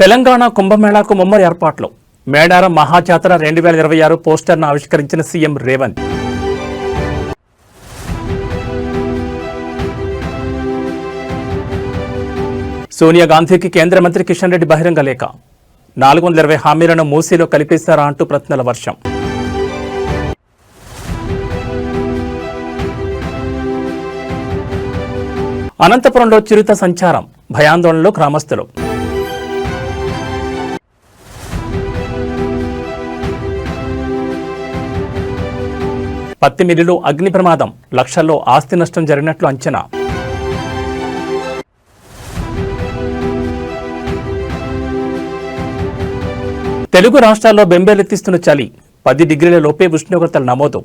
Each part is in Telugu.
తెలంగాణ కుంభమేళాకు ముమ్మరి ఏర్పాట్లు. మేడారం మహాజాతర రెండు వేల ఇరవై ఆరు పోస్టర్ను ఆవిష్కరించిన సీఎం రేవంత్. సోనియా గాంధీకి కేంద్ర మంత్రి కిషన్ రెడ్డి బహిరంగ లేఖ. నాలుగు వందల ఇరవై హామీలను మూసీలో కలిపేశారా అంటూ ప్రశ్నల వర్షం. అనంతపురంలో చిరుత సంచారం భయాందోళనలో గ్రామస్తులు. పత్తి మిల్లులో అగ్ని ప్రమాదం. లక్షల్లో ఆస్తి నష్టం జరిగినట్లు అంచనా. తెలుగు రాష్ట్రాల్లో బెంబేలెత్తిస్తున్న చలి. పది డిగ్రీల లోపే ఉష్ణోగ్రతలు నమోదు.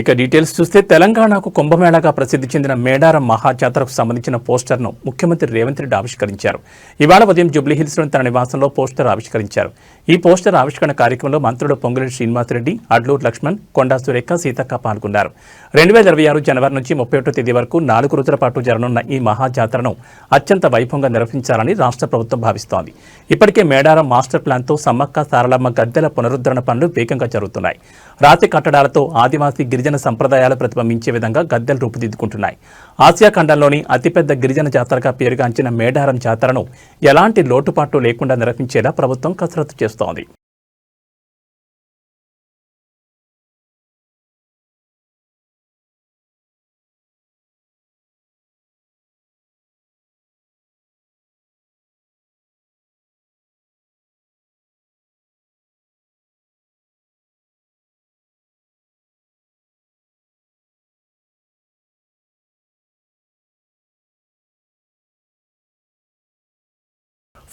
ఇక డీటెయిల్స్ చూస్తే తెలంగాణకు కుంభమేళాగా ప్రసిద్ధి చెందిన మేడారం మహాజాతరకు సంబంధించిన పోస్టర్ను ముఖ్యమంత్రి రేవంత్ రెడ్డి ఆవిష్కరించారు. ఇవాళ ఉదయం జూబ్లీహిల్స్లోని తన నివాసంలో పోస్టర్ ఆవిష్కరించారు. ఈ పోస్టర్ ఆవిష్కరణ కార్యక్రమంలో మంత్రులు పొంగులేటి శ్రీనివాసరెడ్డి అడ్లూరు లక్ష్మణ్ కొండా సురేఖ సీతక్క పాల్గొన్నారు. రెండు వేల ఇరవై ఆరు జనవరి నుంచి ముప్పై ఒకటో తేదీ వరకు నాలుగు రోజుల పాటు జరగనున్న ఈ మహాజాతరను అత్యంత వైభవంగా నిర్వహించాలని రాష్ట్ర ప్రభుత్వం భావిస్తోంది. ఇప్పటికే మేడారం మాస్టర్ ప్లాన్తో సమ్మక్క సారలమ్మ గద్దెల పునరుద్ధరణ పనులు వేగంగా జరుగుతున్నాయి. రాతి కట్టడాలతో ఆదివాసీ గిరిజన సంప్రదాయాలు ప్రతిబింబించే విధంగా గద్దెలు రూపుదిద్దుకుంటున్నాయి. ఆసియా ఖండంలోని అతిపెద్ద గిరిజన జాతరగా పేరుగాంచిన మేడారం జాతరను ఎలాంటి లోటుపాట్లు లేకుండా నిర్వహించేలా ప్రభుత్వం కసరత్తు చేస్తోంది.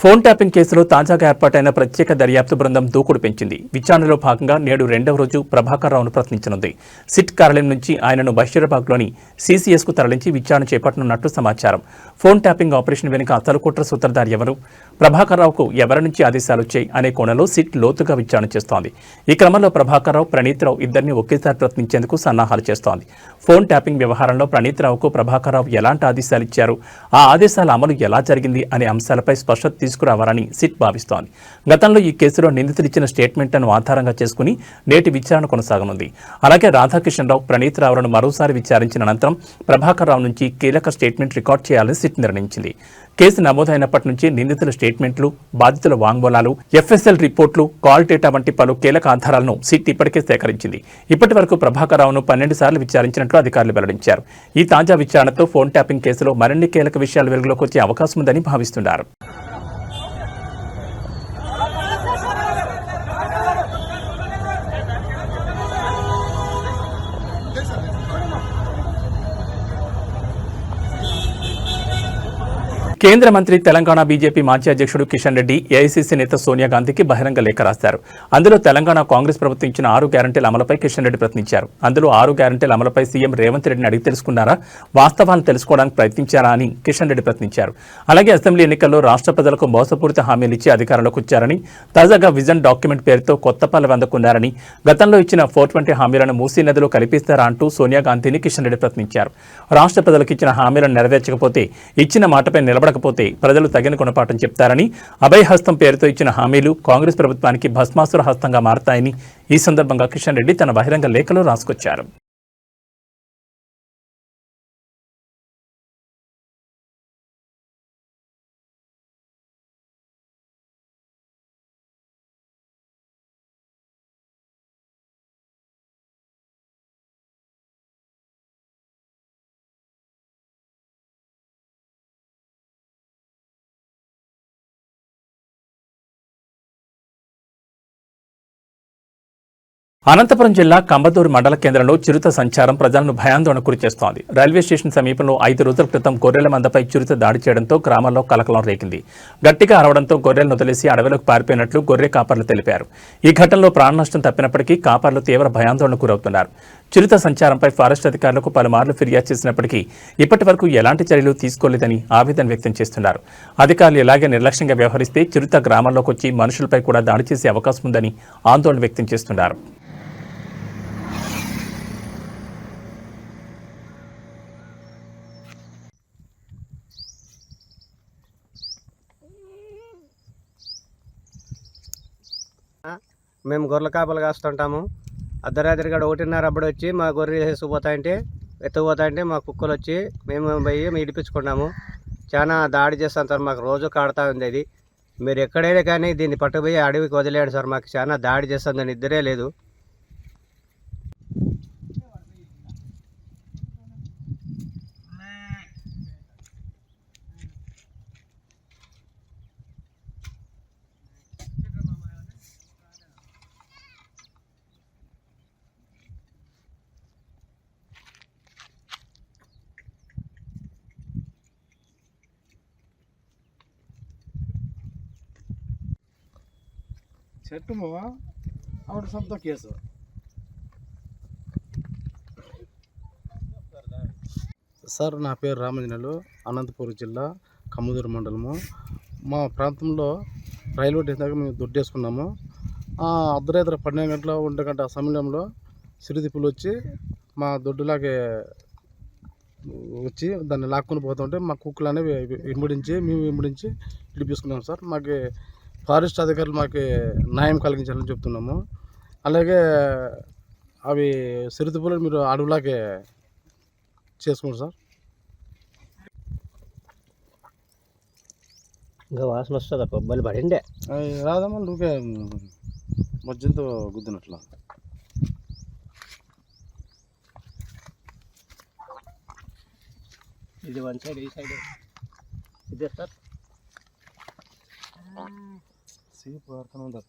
ఫోన్ ట్యాపింగ్ కేసులో తాజాగా ఏర్పాటైన ప్రత్యేక దర్యాప్తు బృందం దూకుడు పెంచింది. విచారణలో భాగంగా నేడు రెండవ రోజు ప్రభాకర్ రావును ప్రశ్నించనుంది. సిట్ కార్యాలయం నుంచి ఆయనను బషీరాబాద్లోని సీసీఎస్కు తరలించి విచారణ చేపట్టనున్నట్టు సమాచారం. ఫోన్ ట్యాపింగ్ ఆపరేషన్ వెనుక అసలు కుట్ర సూత్రధారి ఎవరు? ప్రభాకర్ రావుకు ఎవరి నుంచి ఆదేశాలు వచ్చాయి అనే కోణంలో సిట్ లోతుగా విచారణ చేస్తోంది. ఈ క్రమంలో ప్రభాకర్ రావు ప్రణీత్ రావు ఇద్దరిని ఒకేసారి ప్రశ్నించేందుకు సన్నాహాలు చేస్తోంది. ఫోన్ ట్యాపింగ్ వ్యవహారంలో ప్రణీత్ రావుకు ప్రభాకర్ రావు ఎలాంటి ఆదేశాలు ఇచ్చారు? ఆ ఆదేశాల అమలు ఎలా జరిగింది? అనే అంశాలపై స్పష్టత తీసుకురావాలని సిట్ భావిస్తోంది. గతంలో ఈ కేసులో నిందితులు ఇచ్చిన స్టేట్మెంట్లను ఆధారంగా చేసుకుని నేటి విచారణ కొనసాగనుంది. అలాగే రాధాకిషన్ రావు రావులను మరోసారి విచారించిన అనంతరం ప్రభాకర్ రావు నుంచి కీలక స్టేట్మెంట్ రికార్డ్ చేయాలని సిట్ నిర్ణయించింది. కేసు నమోదైనప్పటి నుంచి నిందితుల స్టేట్మెంట్లు బాధితుల వాంగ్మూలాలు ఎఫ్ఎస్ఎల్ రిపోర్ట్లు కాల్ డేటా వంటి పలు కీలక ఆధారాలను సిట్ ఇప్పటికే సేకరించింది. ఇప్పటి వరకు ప్రభాకర్ రావును పన్నెండు సార్లు విచారించినట్లు అధికారులు వెల్లడించారు. ఈ తాజా విచారణతో ఫోన్ ట్యాపింగ్ కేసులో మరిన్ని కీలక విషయాలు వెలుగులోకి వచ్చే అవకాశం ఉందని భావిస్తున్నారు. కేంద్ర మంత్రి తెలంగాణ బీజేపీ మాజీ అధ్యక్షుడు కిషన్ రెడ్డి ఏఐసీసీ నేత సోనియా గాంధీకి బహిరంగ లేఖ రాశారు. అందులో తెలంగాణ కాంగ్రెస్ ప్రభుత్వం ఇచ్చిన ఆరు గ్యారంటీల అమలుపై కిషన్ రెడ్డి ప్రశ్నించారు. అందులో ఆరు గ్యారంటీల అమలుపై సీఎం రేవంత్ రెడ్డిని అడిగి తెలుసుకున్నారా? వాస్తవాలను తెలుసుకోవడానికి ప్రయత్నించారా అని కిషన్ రెడ్డి ప్రశ్నించారు. అలాగే అసెంబ్లీ ఎన్నికల్లో రాష్ట్ర ప్రజలకు మోసపూరిత హామీలు ఇచ్చి అధికారంలోకి వచ్చారని తాజాగా విజన్ డాక్యుమెంట్ పేరుతో కొత్త పల్లవి అందుకున్నారని గతంలో ఇచ్చిన ఫోర్ ట్వంటీ హామీలను మూసీ నదిలో కల్పిస్తారా అంటూ సోనియా గాంధీని కిషన్ రెడ్డి ప్రశ్నించారు. రాష్ట్ర ప్రజలకు ఇచ్చిన హామీలను నెరవేర్చకపోతే ఇచ్చిన మాటపై కాకపోతే ప్రజలు తగిన గుణపాఠం చెప్తారని అభయహస్తం పేరుతో ఇచ్చిన హామీలు కాంగ్రెస్ ప్రభుత్వానికి భస్మాసుర హస్తంగా మారతాయని ఈ సందర్భంగా కిషన్ రెడ్డి తన బహిరంగ లేఖలో రాసుకొచ్చారు. అనంతపురం జిల్లా కంబదూరు మండల కేంద్రంలో చిరుత సంచారం ప్రజలను భయాందోళనకు గురిచేస్తోంది రైల్వే స్టేషన్ సమీపంలో ఐదు రోజుల క్రితం గొర్రెల మందపై చిరుత దాడి చేయడంతో గ్రామాల్లో కలకలం రేగింది గట్టిగా అరవడంతో గొర్రెలను వదిలేసి అడవిలోకి పారిపోయినట్లు గొర్రె కాపర్లు తెలిపారు. ఈ ఘటనలో ప్రాణ నష్టం తప్పినప్పటికీ కాపర్లు తీవ్ర భయాందోళనకు గురవుతున్నారు. చిరుత సంచారంపై ఫారెస్ట్ అధికారులకు పలుమార్లు ఫిర్యాదు చేసినప్పటికీ ఇప్పటి వరకు ఎలాంటి చర్యలు తీసుకోలేదని ఆవేదన వ్యక్తం చేస్తున్నారు. అధికారులు ఇలాగే నిర్లక్ష్యంగా వ్యవహరిస్తే చిరుత గ్రామాల్లోకి వచ్చి మనుషులపై కూడా దాడి చేసే అవకాశం ఉందని ఆందోళన వ్యక్తం చేస్తున్నారు. మేము గొర్రెల కాపలు కాస్తుంటాము. అర్ధరాత్రి కాడ ఒకటిన్నర అప్పుడు వచ్చి మా గొర్రెలు వేసుకుపోతాయంటే ఎత్తుకుపోతాయంటే మా కుక్కలు వచ్చి మేము పోయి మేము ఇడిపించుకున్నాము చాలా దాడి చేస్తాం సార్ మాకు రోజు కాడుతూ ఉంది అది. మీరు ఎక్కడైనా కానీ దీన్ని పట్టుకుపోయి అడవికి వదిలేడు సార్ మాకు చాలా దాడి చేస్తుంది దాని ఇద్దరే లేదు. చెట్టు మావా? ఆవిడ సొంత సార్ నా పేరు రామంజనలు అనంతపురం జిల్లా కమ్ముదూరు మండలము. మా ప్రాంతంలో రైల్వే స్టేషన్ దగ్గర మేము దొడ్డేసుకున్నాము. వేసుకున్నాము అర్ధరాత్రి పన్నెండు గంటల ఒంటి గంట సమయంలో సిరిదిప్పులు వచ్చి మా దొడ్డులాగే వచ్చి దాన్ని లాక్కొని పోతుంటే మా కుక్కలు అనేవి వెంబడించి మేము వెంబడించి ఇడిపించుకున్నాం సార్. మాకు ఫారెస్ట్ అధికారులు మాకు న్యాయం కలిగించాలని చెప్తున్నాము. అలాగే అవి సిరిదిప్పులు మీరు అడవులాగే చేసుకోండి సార్. ఇంకా వాసన వస్తుంది? కొబ్బరి పడిండే. రాదమ్మా నువ్వే మధ్యతో గుద్దినట్లా. ఇది వన్ సైడ్ ఈ సైడ్. ఇదే సార్. సీపు అర్థం ఉందా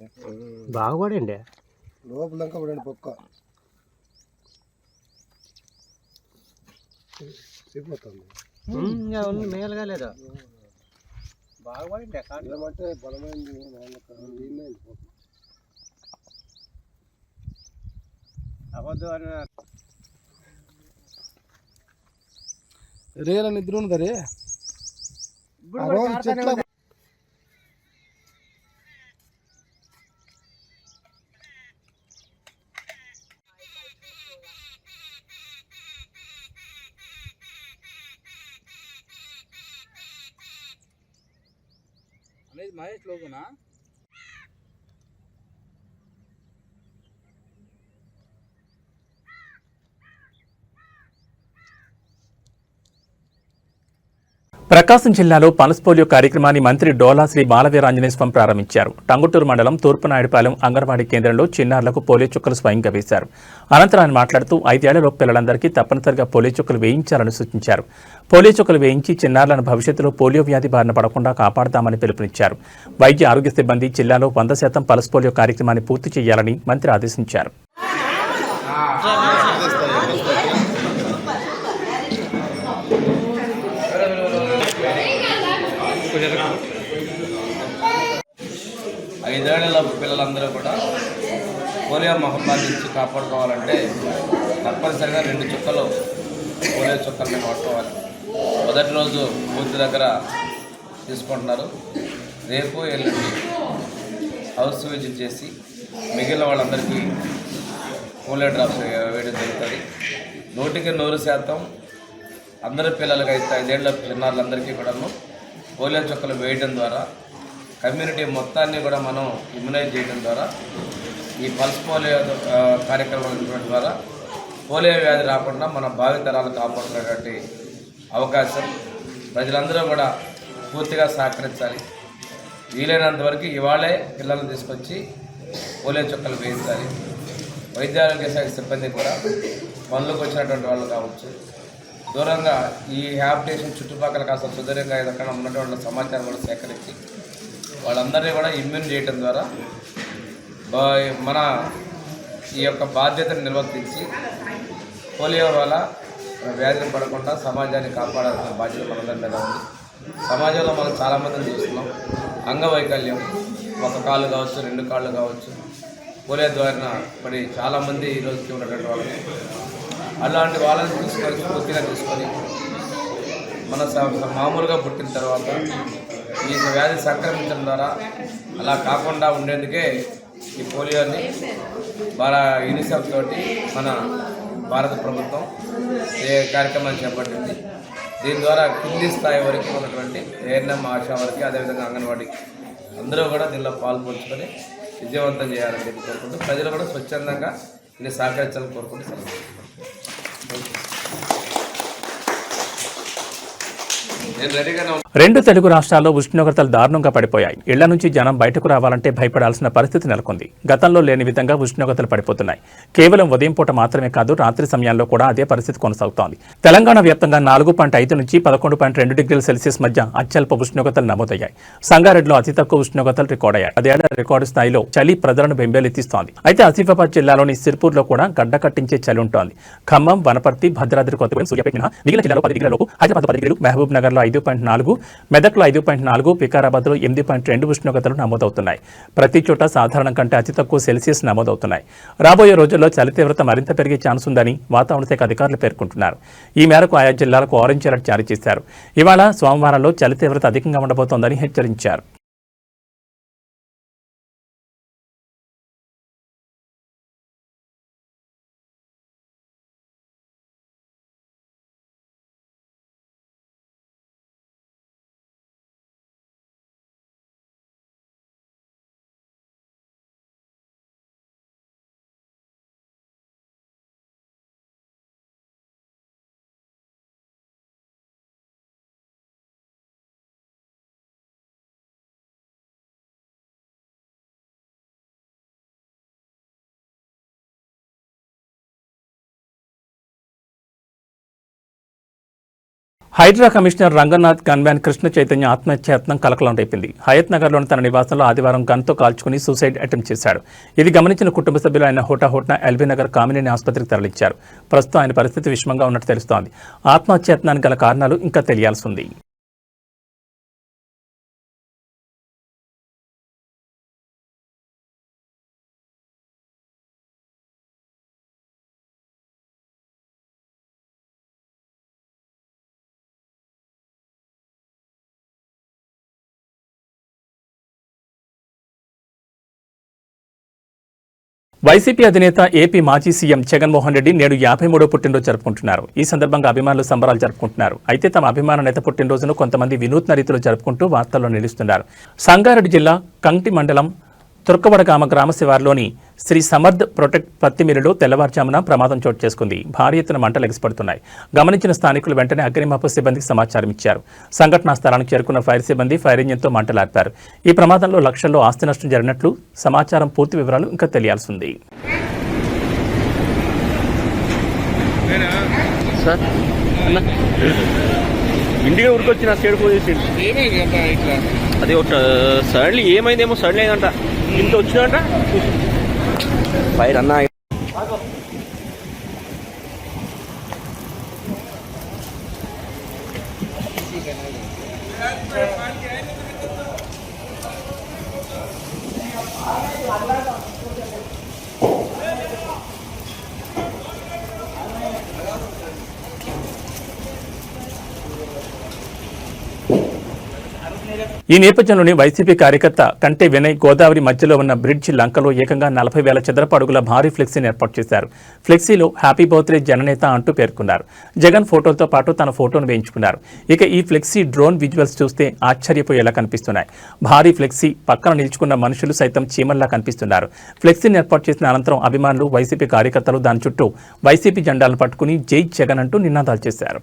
బాగా పడిండే లోపల పడండి పక్క ఇంకా ఉంది మేలుగా లేదా? బాగా పడిండే ఏమంటే బలమైంది అని ఉన్నదా రే? చెట్ల लोग ना ప్రకాశం జిల్లాలో పల్స్ పోలియో కార్యక్రమాన్ని మంత్రి డోలా శ్రీ బాలవీరాంజనేయ స్వామి ప్రారంభించారు. టంగుటూరు మండలం తూర్పునాయుడుపాలెం అంగన్వాడీ కేంద్రంలో చిన్నారులకు పోలియో చుక్కలు స్వయంగా వేశారు. అనంతరం ఆయన మాట్లాడుతూ ఐదేళ్ళలోపు పిల్లలందరికీ తప్పనిసరిగా పోలియో చుక్కలు వేయించాలని సూచించారు. పోలియో చుక్కలు వేయించి చిన్నారులను భవిష్యత్తులో పోలియో వ్యాధి బారిన పడకుండా కాపాడతామని పిలుపునిచ్చారు. వైద్య ఆరోగ్య సిబ్బంది జిల్లాలో వంద శాతం పల్స్ పోలియో కార్యక్రమాన్ని పూర్తి చేయాలని మంత్రి ఆదేశించారు. ఐదేళ్ళ పిల్లలందరూ కూడా పోలియో మహమ్మారి నుంచి కాపాడుకోవాలంటే తప్పనిసరిగా రెండు చుక్కలు పోలియో చుక్కల్ని కొట్టుకోవాలి మొదటి రోజు బూత్ దగ్గర తీసుకుంటున్నారు. రేపు ఎల్లుండి హౌస్ విజిట్ చేసి మిగిలిన వాళ్ళందరికీ పోలియో డ్రాప్స్ వేయడం జరుగుతుంది. నూటికి నూరు శాతం అందరి పిల్లలకి అయితే ఐదేళ్ళ చిన్నారులందరికీ కూడాను పోలియో చుక్కలు వేయడం ద్వారా కమ్యూనిటీ మొత్తాన్ని కూడా మనం ఇమ్యునైజ్ చేయడం ద్వారా ఈ పల్స్ పోలియో కార్యక్రమం ద్వారా పోలియో వ్యాధి రాకుండా మన భావితరాలు కాపాడుకునేటువంటి అవకాశం ప్రజలందరూ కూడా పూర్తిగా సహకరించాలి. వీలైనంత వరకు ఇవాళే పిల్లల్ని తీసుకొచ్చి పోలియో చుక్కలు వేయించాలి. వైద్యారోగ్య శాఖ సిబ్బంది కూడా పనులకు వచ్చినటువంటి వాళ్ళు కావచ్చు. దూరంగా ఈ హ్యాబిటేషన్ చుట్టుపక్కల కాస్త సుదీర్ఘంగా ఎక్కడ ఉన్నటువంటి సమాచారం కూడా సేకరించి వాళ్ళందరినీ కూడా ఇమ్యూన్ చేయడం ద్వారా బా- మన ఈ యొక్క బాధ్యతను నిర్వర్తించి పోలియో వల్ల వ్యాధిని పడకుండా సమాజాన్ని కాపాడాల్సిన బాధ్యత మనందరి మీద ఉంది. సమాజంలో మనం చాలామందిని చూస్తున్నాం. అంగవైకల్యం ఒక కాళ్ళు కావచ్చు రెండు కాళ్ళు కావచ్చు పోలియో ద్వారా పడి చాలామంది ఈ రోజుకి ఉన్నటువంటి వాళ్ళు అలాంటి వాళ్ళని తీసుకొని పూర్తిగా తీసుకొని మన మామూలుగా పుట్టిన తర్వాత ఈ వ్యాధి సంక్రమించడం ద్వారా అలా కాకుండా ఉండేందుకే ఈ పోలియోని బాగా యూనిసెఫ్ తోటి మన భారత ప్రభుత్వం ఏ కార్యక్రమాన్ని చేపట్టింది. దీని ద్వారా కింది స్థాయి వరకు ఉన్నటువంటి ఏఎన్ఎం ఆశా వరకు అదేవిధంగా అంగన్వాడీ అందరూ కూడా దీనిలో పాల్పంచుకొని విజయవంతం చేయాలని చెప్పి కోరుకుంటూ ప్రజలు కూడా స్వచ్ఛందంగా దీన్ని సహకరించాలని కోరుకుంటూ సెలవు తీసుకుంటున్నాను. నేను రెండు తెలుగు రాష్ట్రాల్లో ఉష్ణోగ్రతలు దారుణంగా పడిపోయాయి. ఇళ్ళ నుంచి జనం బయటకు రావాలంటే భయపడాల్సిన పరిస్థితి నెలకొంది. గతంలో లేని విధంగా ఉష్ణోగ్రతలు పడిపోతున్నాయి. కేవలం ఉదయం పూట మాత్రమే కాదు రాత్రి సమయాల్లో కూడా అదే పరిస్థితి కొనసాగుతోంది. తెలంగాణ వ్యాప్తంగా నాలుగు పాయింట్ ఐదు నుంచి పదకొండు పాయింట్ రెండు డిగ్రీల సెల్సియస్ మధ్య అత్యల్ప ఉష్ణోగ్రతలు నమోదయ్యాయి. సంగారెడ్డిలో అతి తక్కువ ఉష్ణోగ్రతలు రికార్డయ్యాయి అదేళ్ళ రికార్డు స్థాయిలో చలి ప్రజలను బెంబేలెత్తిస్తోంది. అయితే ఆసిఫాబాద్ జిల్లాలోని సిర్పూర్లో కూడా గడ్డ కట్టించే చలి ఉంటోంది. ఖమ్మం వనపర్తి భద్రాద్రి కొత్తగూడెం సూర్యాపేట మిగిలిన జిల్లాలో పది డిగ్రీలకు హైదరాబాద్ పది డిగ్రీలు మహబూబ్ నగర్లో ఐదు పాయింట్ నాలుగు మెదక్లో ఐదు పాయింట్ నాలుగు వికారాబాద్లో ఎనిమిది పాయింట్ రెండు ఉష్ణోగ్రతలు నమోదవుతున్నాయి. ప్రతి చోట సాధారణం కంటే అతి తక్కువ సెల్సియస్ నమోదవుతున్నాయి. రాబోయే రోజుల్లో చలి తీవ్రత మరింత పెరిగే ఛాన్స్ ఉందని వాతావరణ శాఖ అధికారులు పేర్కొంటున్నారు. ఈ మేరకు ఆయా జిల్లాలకు ఆరెంజ్ అలర్ట్ జారీ చేశారు. ఇవాళ సోమవారంలో చలి తీవ్రత అధికంగా ఉండబోతోందని హెచ్చరించారు. హైడ్రా కమిషనర్ రంగనాథ్ గన్మ్యాన్ కృష్ణ చైతన్య ఆత్మహత్యాయత్నం కలకలం రేపింది. హయత్ నగర్లోని తన నివాసంలో ఆదివారం గన్తో కాల్చుకుని సూసైడ్ అటెంప్ట్ చేశాడు. ఇది గమనించిన కుటుంబ సభ్యులు ఆయన హోటాహోట్న ఎల్బీ నగర్ కామినేని ఆసుపత్రికి తరలించారు. ప్రస్తుతం ఆయన పరిస్థితి విషమంగా ఉన్నట్టు తెలుస్తోంది. ఆత్మహత్యాయత్నానికి గల కారణాలు ఇంకా తెలియాల్సి ఉంది. వైసీపీ అధినేత ఏపీ మాజీ సీఎం జగన్మోహన్ రెడ్డి నేడు యాభై మూడో పుట్టినరోజు జరుపుకుంటున్నారు. ఈ సందర్భంగా అభిమానులు సంబరాలు జరుపుకుంటున్నారు. అయితే తమ అభిమాన నేత పుట్టినరోజును కొంతమంది వినూత్న రీతిలో జరుపుకుంటూ వార్తల్లో నిలుస్తున్నారు. సంగారెడ్డి జిల్లా కంటి మండలం తుర్కవడగామ గ్రామ శివార్లోని శ్రీ సమర్థ్ ప్రొటెక్ట్ పత్తి మిల్లులో తెల్లవారుజామున ప్రమాదం చోటు చేసుకుంది. భారీ ఎత్తున మంటలు ఎగిసిపడుతున్నాయి. గమనించిన స్థానికులు వెంటనే అగ్నిమాపక సిబ్బందికి సమాచారం ఇచ్చారు. సంఘటనా స్థలానికి చేరుకున్న ఫైర్ సిబ్బంది ఫైర్ ఇంజిన్తో మంటలార్పారు ఈ ప్రమాదంలో లక్షల్లో ఆస్తి నష్టం జరిగినట్లు సమాచారం పూర్తి వివరాలు ఇంకా తెలియాల్సి ఉంది. స్టేట్ పోలీస్ అది ఒక సడన్లీ ఏమైందేమో సడన్లీ అయిందంట. ఇంత వచ్చిందంట ఫైర్ అన్న ఈ నేపథ్యంలోని వైసీపీ కార్యకర్త కంటే వినయ్ గోదావరి మధ్యలో ఉన్న బ్రిడ్జి లంకలో ఏకంగా నలభై వేల చదరపు అడుగుల భారీ ఫ్లెక్సీని ఏర్పాటు చేశారు. ఫ్లెక్సీలో హ్యాపీ బర్త్డే జననేత అంటూ పేర్కొన్నారు. జగన్ ఫోటోలతో పాటు తన ఫోటోను వేయించుకున్నారు. ఇక ఈ ఫ్లెక్సీ డ్రోన్ విజువల్స్ చూస్తే ఆశ్చర్యపోయేలా కనిపిస్తున్నాయి. భారీ ఫ్లెక్సీ పక్కన నిల్చుకున్న మనుషులు సైతం చీమల్లా కనిపిస్తున్నారు. ఫ్లెక్సీని ఏర్పాటు చేసిన అనంతరం అభిమానులు వైసీపీ కార్యకర్తలు దాని చుట్టూ వైసీపీ జెండాలను పట్టుకుని జై జగన్ అంటూ నినాదాలు చేశారు.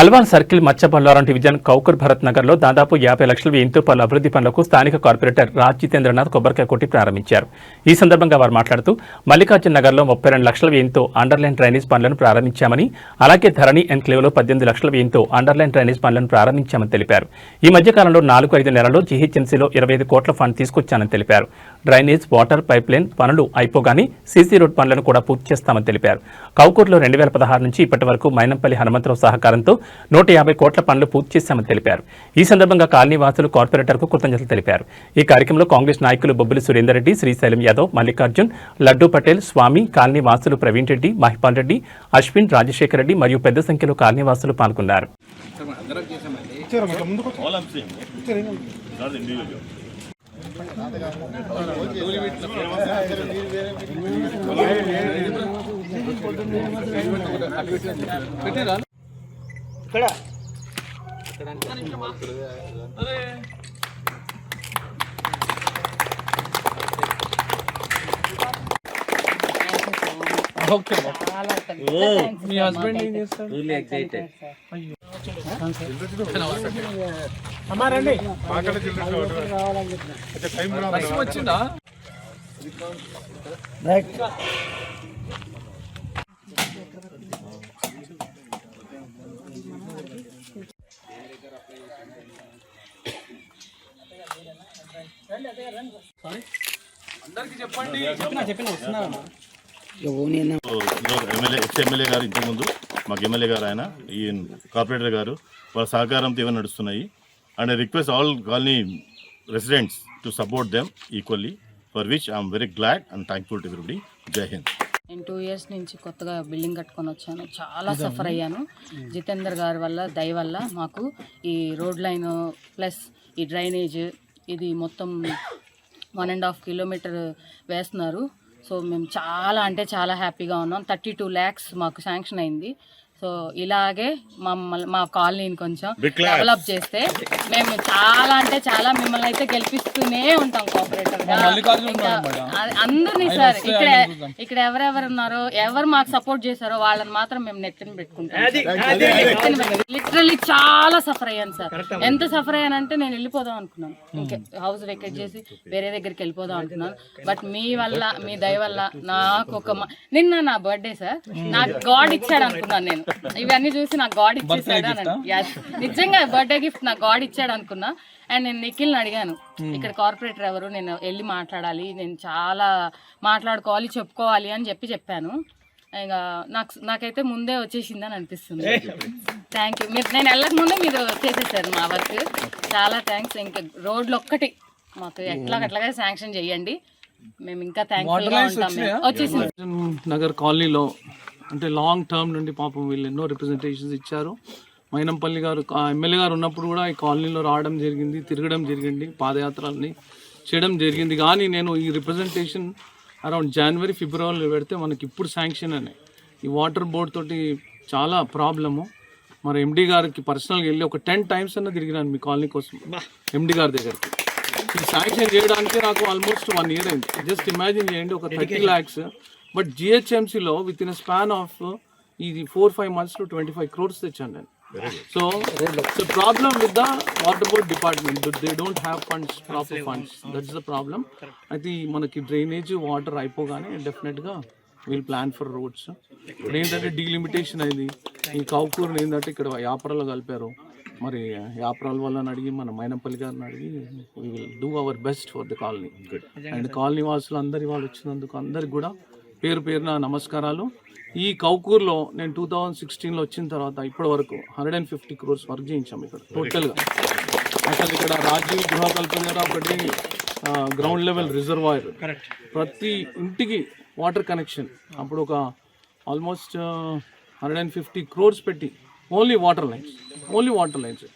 అల్వాన్ సర్కిల్ మచ్చబల్లారం డివిజన్ కౌకర్ భరత్ నగర్లో దాదాపు యాభై లక్షల వ్యయంతో పలు అభివృద్ధి పనులకు స్థానిక కార్పొరేటర్ రాజ్ జితేంద్రనాథ్ కొబ్బరికాయ కొట్టి ప్రారంభించారు. ఈ సందర్భంగా వారు మాట్లాడుతూ మల్లికార్జున నగర్లో ముప్పై రెండు లక్షల వ్యయంతో అండర్లైన్ డ్రైనేజ్ పనులను ప్రారంభించామని అలాగే ధరణి ఎన్క్లేవ్లో పద్దెనిమిది లక్షల వ్యయంతో అండర్లైన్ డ్రైనేజ్ పనులను ప్రారంభించామని తెలిపారు. ఈ మధ్య కాలంలో నాలుగు ఐదు నెలల్లో జీహెచ్ఎంసీలో ఇరవై ఐదు కోట్ల ఫండ్ తీసుకొచ్చానని తెలిపారు. డ్రైనేజ్ వాటర్ పైప్ లైన్ పనులు అయిపోగానే సీసీ రోడ్ పనులను కూడా పూర్తి చేస్తామని తెలిపారు. కౌకూర్లో రెండు వేల పదహారు నుంచి ఇప్పటి వరకు మైనంపల్లి హనుమంతరావు సహకారంతో నూట యాభై కోట్ల పనులు పూర్తి చేశామని తెలిపారు. ఈ సందర్భంగా కాలనీ వాసులు కార్పొరేటర్కు కృతజ్ఞతలు తెలిపారు. ఈ కార్యక్రమంలో కాంగ్రెస్ నాయకులు బొబ్బిలి సురేందర్ రెడ్డి శ్రీశైలం యాదవ్ మల్లికార్జున్ లడ్డూ పటేల్ స్వామి కాలనీ వాసులు ప్రవీణ్ రెడ్డి మహిపాల్ రెడ్డి అశ్విన్ రాజశేఖర్ రెడ్డి మరియు పెద్ద సంఖ్యలో కాలనీ వాసులు పాల్గొన్నారు ఎమ్మెల్యే ఎక్స్ ఎమ్మెల్యే గారు ఇంతకుముందు మాకు ఎమ్మెల్యే గారు ఆయన ఈ కార్పొరేటర్ గారు వాళ్ళ సహకారంతో ఇవన్నీ నడుస్తున్నాయి. And request all colony residents to support them equally for which I'm very glad and thankful to everybody Jai Hind నేను టూ ఇయర్స్ నుంచి కొత్తగా బిల్డింగ్ కట్టుకొని వచ్చాను. చాలా సఫర్ అయ్యాను. జితేందర్ గారి వల్ల దయ వల్ల మాకు ఈ రోడ్ లైన్ ప్లస్ ఈ డ్రైనేజ్ ఇది మొత్తం వన్ అండ్ హాఫ్ కిలోమీటర్ వేస్తున్నారు. సో మేము చాలా అంటే చాలా హ్యాపీగా ఉన్నాం. థర్టీ టూ ల్యాక్స్ మాకు శాంక్షన్ అయింది. సో ఇలాగే మమ్మల్ని మా కాలనీని కొంచెం డెవలప్ చేస్తే మేము చాలా అంటే చాలా మిమ్మల్ని అయితే గెలిపిస్తూనే ఉంటాం కోఆపరేటర్ అందరినీ సార్ ఇక్కడ ఇక్కడ ఎవరెవరు ఉన్నారో ఎవరు మాకు సపోర్ట్ చేశారో వాళ్ళని మాత్రం మేము నెత్తిన పెట్టుకుంటాం లిటరల్లీ చాలా సఫర్ అయ్యాను సార్. ఎంత సఫర్ అయ్యానంటే నేను వెళ్ళిపోదాం అనుకున్నాను. ఓకే హౌస్ వెకేట్ చేసి వేరే దగ్గరికి వెళ్ళిపోదాం అనుకున్నాను. బట్ మీ వల్ల మీ దయ వల్ల నాకు ఒక మ- నిన్న నా బర్త్డే సార్. నాకు గాడ్ ఇచ్చాడు అనుకున్నాను నేను. ఇవన్నీ చూసి నాకు గాడ్ ఇచ్చేసాడు. నిజంగా బర్త్డే గిఫ్ట్ నాకు గాడ్ ఇచ్చాడు అనుకున్నా. అండ్ నేను నిఖిల్ని అడిగాను. ఇక్కడ కార్పొరేటర్ ఎవరు? నేను వెళ్ళి మాట్లాడాలి. నేను చాలా మాట్లాడుకోవాలి చెప్పుకోవాలి అని చెప్పి చెప్పాను. ఇంకా నాకు నాకైతే ముందే వచ్చేసింది అని అనిపిస్తుంది. థ్యాంక్ యూ మీరు నేను వెళ్ళక ముందే మీరు చేసేసారు మా వర్క్. చాలా థ్యాంక్స్ ఇంకా రోడ్లు ఒక్కటి మాకు ఎట్లా అట్లాగే శాంక్షన్ చేయండి. మేము ఇంకా థ్యాంక్ఫుల్గా ఉంటాం. మేము. వచ్చేసింది. నగర్ కాలనీలో అంటే లాంగ్ టర్మ్ నుండి పాపం వీళ్ళు ఎన్నో రిప్రజెంటేషన్స్ ఇచ్చారు. మైనంపల్లి గారు ఎమ్మెల్యే గారు ఉన్నప్పుడు కూడా ఈ కాలనీలో రావడం జరిగింది తిరగడం జరిగింది పాదయాత్రల్ని చేయడం జరిగింది. కానీ నేను ఈ రిప్రజెంటేషన్ అరౌండ్ జనవరి ఫిబ్రవరిలో పెడితే మనకి ఇప్పుడు శాంక్షన్ అనే. ఈ వాటర్ బోర్డ్ తోటి చాలా ప్రాబ్లము మరి ఎండి గారికి పర్సనల్గా వెళ్ళి ఒక టెన్ టైమ్స్ అన్న తిరిగినాను మీ కాలనీ కోసం. ఎండి గారి దగ్గరికి. ఈ శాంక్షన్ చేయడానికి నాకు ఆల్మోస్ట్ వన్ ఇయర్ అయింది. జస్ట్ ఇమాజిన్ చేయండి ఒక థర్టీ ల్యాక్స్ బట్ జిహెచ్ఎంసీలో విత్ ఇన్ స్పాన్ ఆఫ్ ఇది ఫోర్ ఫైవ్ మంత్స్లో ట్వంటీ ఫైవ్ క్రోర్స్ తెచ్చాను నేను. So the problem with the water board department they don't have funds proper funds that's the problem అయితే ఈ మనకి డ్రైనేజ్ వాటర్ అయిపోగానే డెఫినెట్గా వీల్ ప్లాన్ ఫర్ రోడ్స్ ఇప్పుడు ఏంటంటే డీలిమిటేషన్ అయింది. ఈ కౌకూరుని ఏంటంటే ఇక్కడ యాపరాలో కలిపారు. మరి యాపరాల వాళ్ళని అడిగి మన మైనంపల్లి గారిని అడిగి we will do our best for the colony and colony వాసులు అందరి వాళ్ళు వచ్చినందుకు అందరికి కూడా పేరు పేరున నమస్కారాలు. ఈ కౌకూర్లో నేను టూ థౌజండ్ సిక్స్టీన్లో వచ్చిన తర్వాత ఇప్పటి వరకు hundred and fifty crores work చేయించాం ఇక్కడ టోటల్గా. అసలు ఇక్కడ రాజీవ్ గృహ కల్పన ఒకటి గ్రౌండ్ లెవెల్ రిజర్వాయర్. ప్రతి ఇంటికి వాటర్ కనెక్షన్. అప్పుడు ఒక almost hundred and fifty crores పెట్టి only water lines. Only water lines.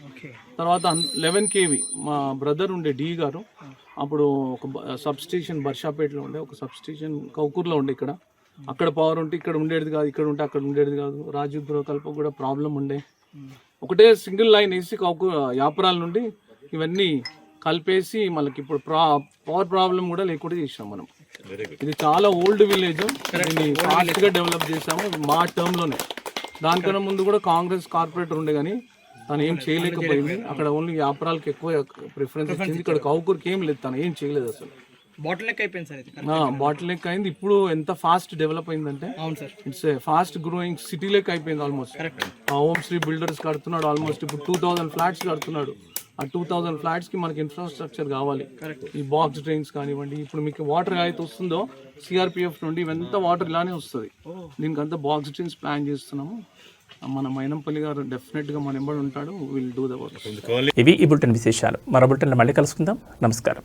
తర్వాత లెవెన్ కేవీ మా బ్రదర్ ఉండే డి గారు అప్పుడు ఒక సబ్ స్టేషన్ బర్షాపేటలో ఉండే ఒక సబ్ స్టేషన్ కౌకూర్లో ఉండే ఇక్కడ. అక్కడ పవర్ ఉంటే ఇక్కడ ఉండేది కాదు ఇక్కడ ఉంటే అక్కడ ఉండేది కాదు. రాజీవ్ గృహ కల్ప కూడా ప్రాబ్లం ఉండే. ఒకటే సింగిల్ లైన్ వేసి కౌకు యాపరాల నుండి ఇవన్నీ కలిపేసి మనకి ఇప్పుడు ప్రా పవర్ ప్రాబ్లం కూడా లేకుండా చేసినాం మనం. ఇది చాలా ఓల్డ్ విలేజ్ దీన్ని ఫాస్ట్గా డెవలప్ చేసాము మా టర్మ్లోనే. దానికన్నా ముందు కూడా కాంగ్రెస్ కార్పొరేటర్ ఉండే కానీ తను ఏం చేయలేకపోయింది. అక్కడ ఓన్లీ వ్యాపారాలకు ఎక్కువ ప్రిఫరెన్స్ ఇచ్చింది. ఇక్కడ కౌకూర్కి ఏం లేదు తను ఏం చేయలేదు అసలు. బాటిల్ లెక్క అయిపోయింది సార్ బాటిల్ లెక్క అయింది. ఇప్పుడు ఎంత ఫాస్ట్ డెవలప్ అయిందంటే అవును sir. It's fast growing city లెక్క అయిపోయింది ఆల్మోస్ట్ ఓం శ్రీ బిల్డర్స్ కడుతున్నాడు ఆల్మోస్ట్ ఇప్పుడు టూ థౌసండ్ ఫ్లాట్స్ కడుతున్నాడు. ఆ టూ థౌసండ్ ఫ్లాట్స్కి మనకి ఇన్ఫ్రాస్ట్రక్చర్ కావాలి. ఈ బాక్స్ డ్రైన్స్ కానివ్వండి ఇప్పుడు మీకు వాటర్ అయితే వస్తుందో సిఆర్పిఎఫ్ నుండి ఇవంతా వాటర్ ఇలానే వస్తుంది. దీనికి అంతా బాక్స్ డ్రైన్స్ ప్లాన్ చేస్తున్నాము. మన మైనంపల్లి గారు డెఫినెట్గా మన ఎంబడి ఉంటాడు విల్ డూ ద వర్క్ ఇవి ఈ బులెటిన్ విశేషాలు. మరో బులెటిన్లో మళ్ళీ కలుసుకుందాం. నమస్కారం.